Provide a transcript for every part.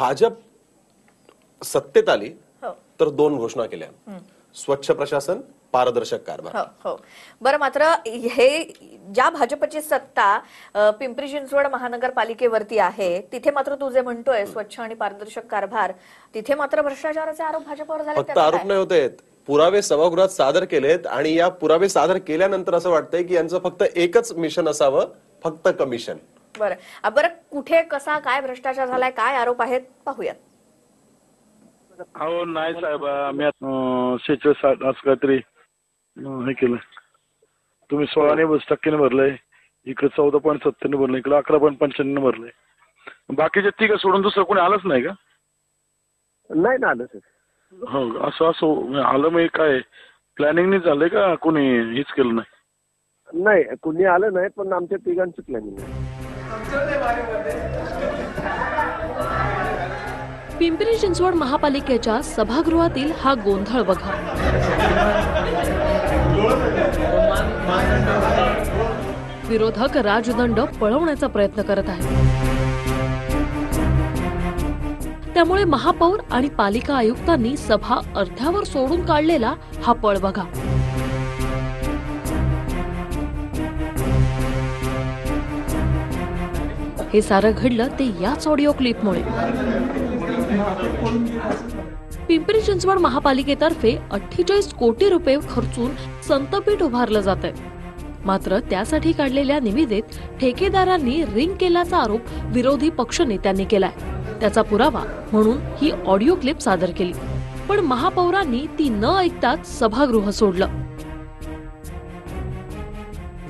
भाजप सत्तेत आली हो. तर दोन घोषणा केल्या. स्वच्छ प्रशासन पारदर्शक कारभार. हो हो. बरं मात्र हे ज्या भाजपची सत्ता पिंपरी चिंचवड महानगरपालिकेवरती आहे तिथे मात्र तू जे म्हणतोय स्वच्छ आणि पारदर्शक कारभार तिथे मात्र भ्रष्टाचाराचे आरोप भाजपवर झाले फक्त आरोप? नाही होत पुरावे सभागृहात सादर केलेत आणि या पुरावे सादर केल्यानंतर असं वाटतंय की यांचं फक्त एकच मिशन असावं फक्त कमिशन बरं. बरं कुठे कसा काय भ्रष्टाचार झालाय काय आरोप आहेत पाहूयात. अहो नाही साहेब आम्ही असं काहीतरी हे केलं तुम्ही सोळाने बस टक्क्याने भरलंय इकडे चौदा पॉईंट सत्तरने भरलंय इकडे अकरा पॉईंट पंच्याण्णव भरलंय. बाकीचे तिघं सोडून दुसरं कोणी आलंच नाही का? नाही ना आलं सर हो असं असं आलं मग काय प्लॅनिंगने झालंय का कोणी हेच केलं नाही? नाही कुणी आलं नाही पण आमच्या तिघांचं प्लॅनिंग आहे. पिंपरी चिंचवड महापालिकेच्या सभागृहातील हा गोंधळ बघा. विरोधक राजदंड पळवण्याचा प्रयत्न करत आहेत. त्यामुळे महापौर आणि पालिका आयुक्तांनी सभा अर्ध्यावर सोडून काढलेला हा पळ बघा. हे सारं घडलं ते याच ऑडिओ क्लिपमुळे पिंपरी चिंचवड महापालिकेतर्फे अठ्ठेचाळीस कोटी रुपये खर्चून संतपीठ उभारलं जात आहे मात्र त्यासाठी काढलेल्या निविदेत ठेकेदारांनी रिंग केल्याचा आरोप विरोधी पक्ष नेत्यांनी केलाय. त्याचा पुरावा म्हणून ही ऑडिओ क्लिप सादर केली. पण महापौरांनी ती न ऐकताच सभागृह सोडलं.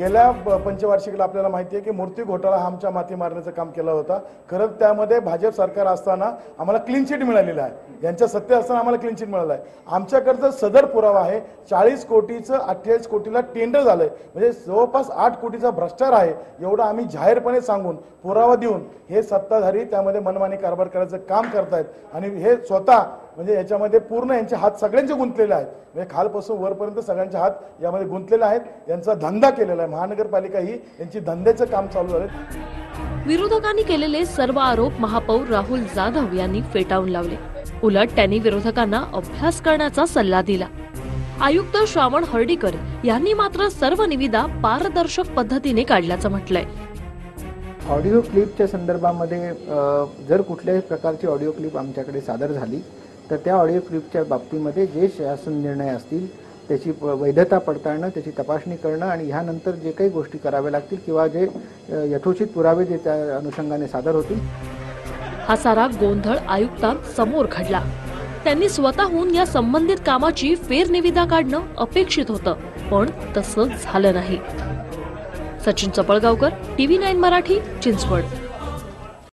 गेल्या पंचवार्षिकला आपल्याला माहिती आहे की मूर्ती घोटाळा हा आमच्या माती मारण्याचं काम केला होता. खरंच त्यामध्ये भाजप सरकार असताना आम्हाला क्लीन चिट मिळालेलं आहे. यांच्या सत्ते असताना आम्हाला क्लीन चिट मिळालं आहे. आमच्याकडचं सदर पुरावा आहे. चाळीस कोटीचं अठ्ठेचाळीस कोटीला टेंडर झालं आहे म्हणजे जवळपास आठ कोटीचा भ्रष्टाचार आहे. एवढं आम्ही जाहीरपणे सांगून पुरावा देऊन हे सत्ताधारी त्यामध्ये मनमानी कारभार करायचं काम करतायत. आणि हे स्वतः म्हणजे याच्यामध्ये पूर्ण यांचे हात सगळ्यांचे गुंतलेले आहेत. म्हणजे खालपासून वरपर्यंत सगळ्यांचे हात यामध्ये गुंतलेले आहेत. यांचा धंदा केलेला आहे. महानगरपालिका ही यांची धंद्याचं काम चालू झालं विरोधकांनी केलेले सर्व आरोप महापौर राहुल जाधव यांनी फेटाळून लावले. उलट त्यांनी विरोधकांना अभ्यास करण्याचा सल्ला दिला. आयुक्त श्रावण हर्डीकर यांनी मात्र सर्व निविदा पारदर्शक पद्धतीने काढल्याचं म्हटलंय. ऑडिओ क्लिपच्या संदर्भामध्ये जर कुठल्याही प्रकारची ऑडिओ क्लिप आमच्याकडे सादर झाली तर त्या ऑडिओ क्लिपच्या बाबतीमध्ये जे शासन निर्णय असतील त्याची वैधता पडताळणं त्याची तपासणी करणं आणि ह्यानंतर जे काही गोष्टी कराव्या लागतील किंवा जे यथोचित पुरावे जे त्या अनुषंगाने सादर होतील. हा सारा गोंधळ आयुक्तांत समोर घडला. त्यांनी स्वतःहून या संबंधित कामाची फेरनिविदा काढणं अपेक्षित होतं पण तसं झालं नाही. Sachin Chaphalgaonkar TV nine Marathi Chinchwad.